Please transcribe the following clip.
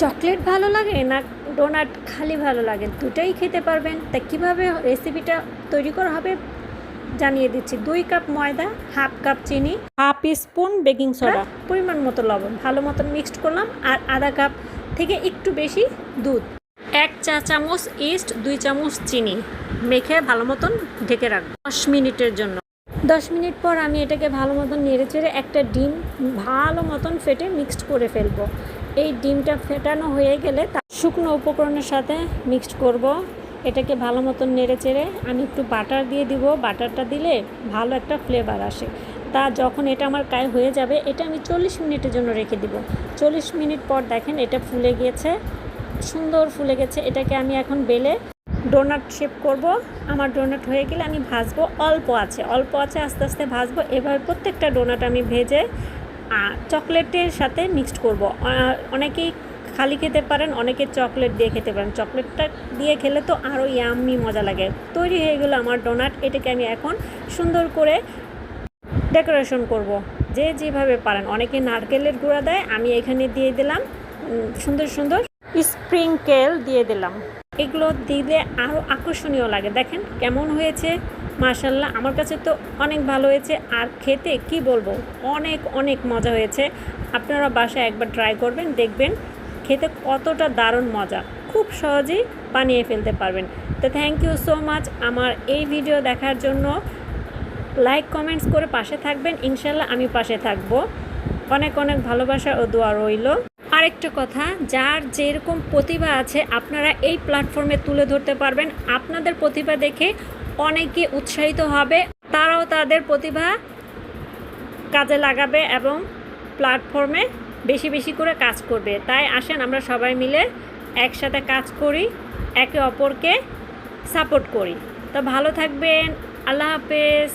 Chocolate ভালো লাগে না ডোনাট খালি ভালো লাগে? দুটাই খেতে পারবেন। তা কীভাবে রেসিপিটা তৈরি করা হবে জানিয়ে দিচ্ছি। দুই কাপ ময়দা হাফ কাপ চিনি হাফ স্পুন বেকিং সোডা। পরিমাণ মতো লবণ। ভালো মতন মিক্সড করলাম আর আধা কাপ থেকে একটু বেশি দুধ। এক চা চামচ ইস্ট দুই চামচ চিনি। মেখে ভালো মতন ঢেকে রাখব দশ মিনিটের জন্য। দশ মিনিট পর আমি এটাকে ভালো মতন নেড়ে চেড়ে একটা ডিম ভালো মতন ফেটে মিক্সড করে ফেলব। এই ডিমটা ফেটানো হয়ে গেলে তা শুকনো উপকরণের সাথে মিক্সড করব। এটাকে ভালো মতন নেড়ে চেড়ে আমি একটু বাটার দিয়ে দিব। বাটারটা দিলে ভালো একটা ফ্লেভার আসে। তা যখন এটা আমার কায় হয়ে যাবে, এটা আমি চল্লিশ মিনিটের জন্য রেখে দিব। চল্লিশ মিনিট পর দেখেন এটা ফুলে গিয়েছে, সুন্দর ফুলে গেছে। এটাকে আমি এখন বেলে ডোনাট শেপ করব। আমার ডোনাট হয়ে গেলে আমি ভাজবো, অল্প আছে। অল্প আছে, আস্তে আস্তে ভাজবো। এবার প্রত্যেকটা ডোনাট আমি ভেজে চকলেটের সাথে মিক্সড করব। অনেকেই খালি খেতে পারেন, অনেকে চকলেট দিয়ে খেতে পারেন। চকলেটটা দিয়ে খেলে তো আরও ইয়াম্মি মজা লাগে। তৈরি হয়ে গেলো আমার ডোনাট এটাকে আমি এখন সুন্দর করে ডেকোরেশন করব। যে যেভাবে পারেন। অনেকে নারকেলের গুঁড়া দেয়, আমি এখানে দিয়ে দিলাম। সুন্দর সুন্দর স্প্রিংকেল দিয়ে দিলাম। এগুলো দিলে আরও আকর্ষণীয় লাগে। দেখেন কেমন হয়েছে? মার্শাল্লাহ আমার কাছে তো অনেক ভালো হয়েছে। আর খেতে কি বলব? অনেক অনেক মজা হয়েছে। আপনারা বাসায় একবার ট্রাই করবেন, দেখবেন খেতে কতটা দারুণ মজা। খুব সহজেই বানিয়ে ফেলতে পারবেন। তো থ্যাংক ইউ সো মাচ আমার এই ভিডিও দেখার জন্য। লাইক কমেন্টস করে পাশে থাকবেন। ইনশাল্লাহ আমি পাশে থাকব। অনেক অনেক ভালোবাসা ও দোয়া রইল। আরেকটা কথা, যার যেরকম প্রতিভা আছে, আপনারা এই প্ল্যাটফর্মে তুলে ধরতে পারবেন। আপনাদের প্রতিভা দেখে অনেকে উৎসাহিত হবে, তারাও তাদের প্রতিভা কাজে লাগাবে এবং প্ল্যাটফর্মে বেশি বেশি করে কাজ করবে। তাই আসেন, আমরা সবাই মিলে একসাথে কাজ করি, একে অপরকে সাপোর্ট করি। তো ভালো থাকবেন, আল্লাহ হাফেজ।